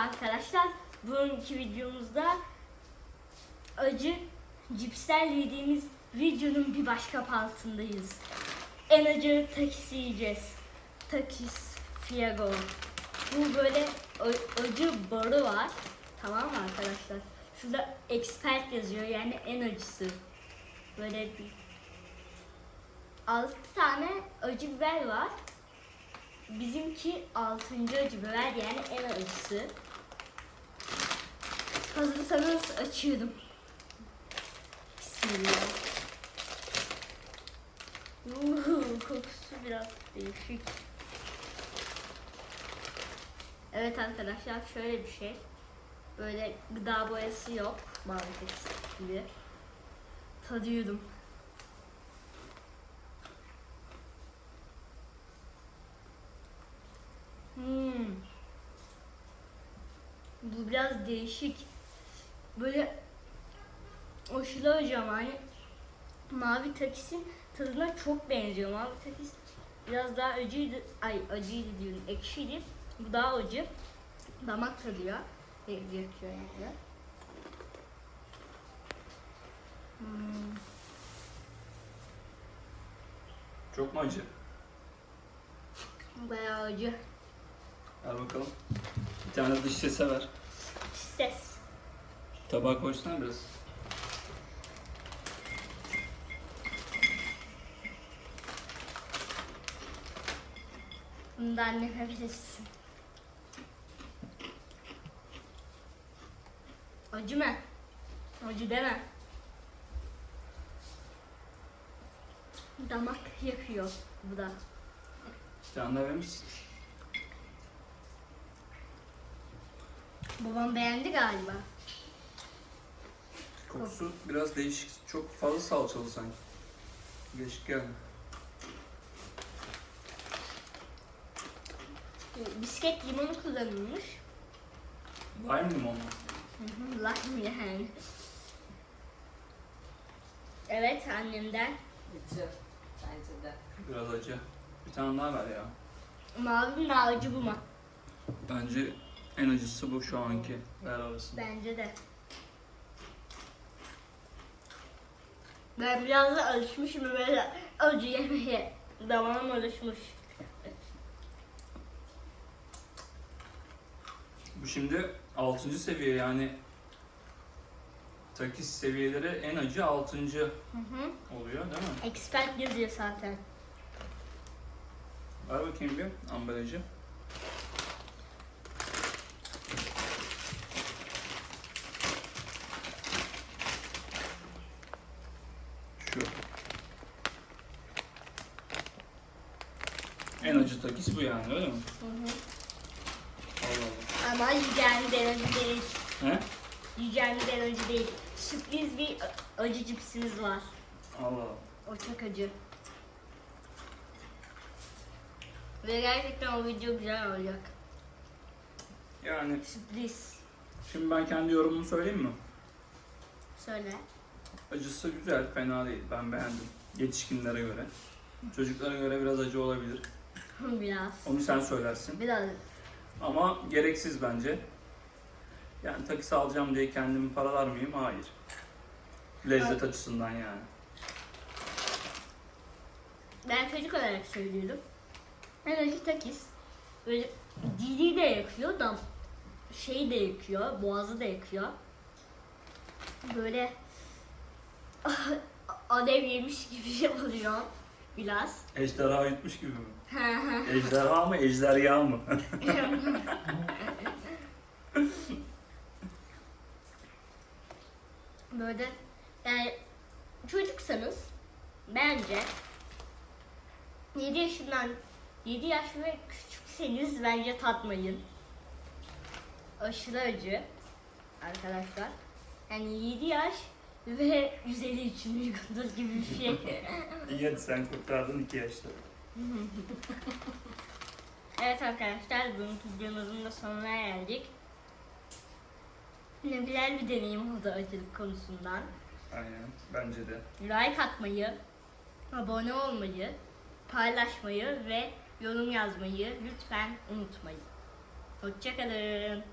arkadaşlar. Bugünkü videomuzda acı cipsler yediğimiz videonun bir başka partındayız. En acı takis yiyeceğiz. Takis Fiego. Bu böyle acı barı var. Tamam mı arkadaşlar? Şurada expert yazıyor yani en acısı. Böyle bir 6 tane acı biber var. Bizimki 6. acı biber yani en acısı. Hazırsanız açıyorum. Bismillah. Uhu, kokusu biraz değişik. Evet arkadaşlar şöyle bir şey. Böyle gıda boyası yok maalesef gibi. Tadıyorum. Hmm. Bu biraz değişik. Böyle acı ama hani mavi takisin tadına çok benziyor. Mavi takis biraz daha acıydı. Ay acıydı diyorum. Ekşiydi. Bu daha acı. Damak tadıyor. Ve yakıyor yani. Hmm. Çok mu acı? Bayağı acı. Ver bakalım. Bir tane dış sese ver. Tabağa koysana biraz. Bunu da annem yapabilirsin. Acı mı? Acı deme. Damak yakıyor bu da. Verir misin? Babam beğendi galiba. Kokusu biraz değişik. Çok fazla salçalı sanki. Değişik geldi. Bisiklet limonu kullanılmış. Lime limon mu? Hı hı, Lime yani. Evet annemden. Acı. Bence de. Biraz acı. Bir tane daha ver ya. Mavi mi acı bu mu? Bence en acısı bu şu anki. Ver arasında. Bence de. Ben biraz da alışmışım böyle acı yemeye. Damağım alışmış. Bu şimdi 6. seviye yani takis seviyeleri en acı 6. Hı hı. oluyor değil mi? Expert yazıyor zaten. Ver bakayım bir ambalajı. Şu. En acı takis bu yani öyle mi? Hı hı. Allah Ama yiyeceğimizden önce değil. Allah. He? Yiyeceğimizden önce değil. Sürpriz bir acı cipsimiz var. Allah Allah. O çok acı. Ve gerçekten o video güzel olacak. Yani Sürpriz. şimdi ben kendi yorumumu söyleyeyim mi? Söyle. Acısı güzel, fena değil. Ben beğendim. Yetişkinlere göre. Çocuklara göre biraz acı olabilir. Biraz. Onu sen söylersin. Biraz. Ama gereksiz bence. Yani takısı alacağım diye kendimi paralar mıyım? Hayır. Lezzet açısından yani. Ben çocuk olarak söylüyorum. En acı takis. Böyle dili de yakıyor da şey de yakıyor, boğazı da yakıyor. Böyle alev yemiş gibi oluyor biraz. Ejderha yutmuş gibi mi? Ejderha mı, ejderha mı? Böyle yani çocuksanız bence 7 yaşından 7 yaş ve küçükseniz bence tatmayın. Aşırı acı arkadaşlar. Yani 7 yaş ve üzeri için uygundur gibi bir şey. İyi hadi sen kurtardın iki yaşta. evet arkadaşlar bugünkü videomuzun da sonuna geldik. Ne güzel bir deneyim oldu acılık konusundan. Aynen, bence de. like atmayı, abone olmayı, paylaşmayı ve yorum yazmayı lütfen unutmayın. Hoşçakalın.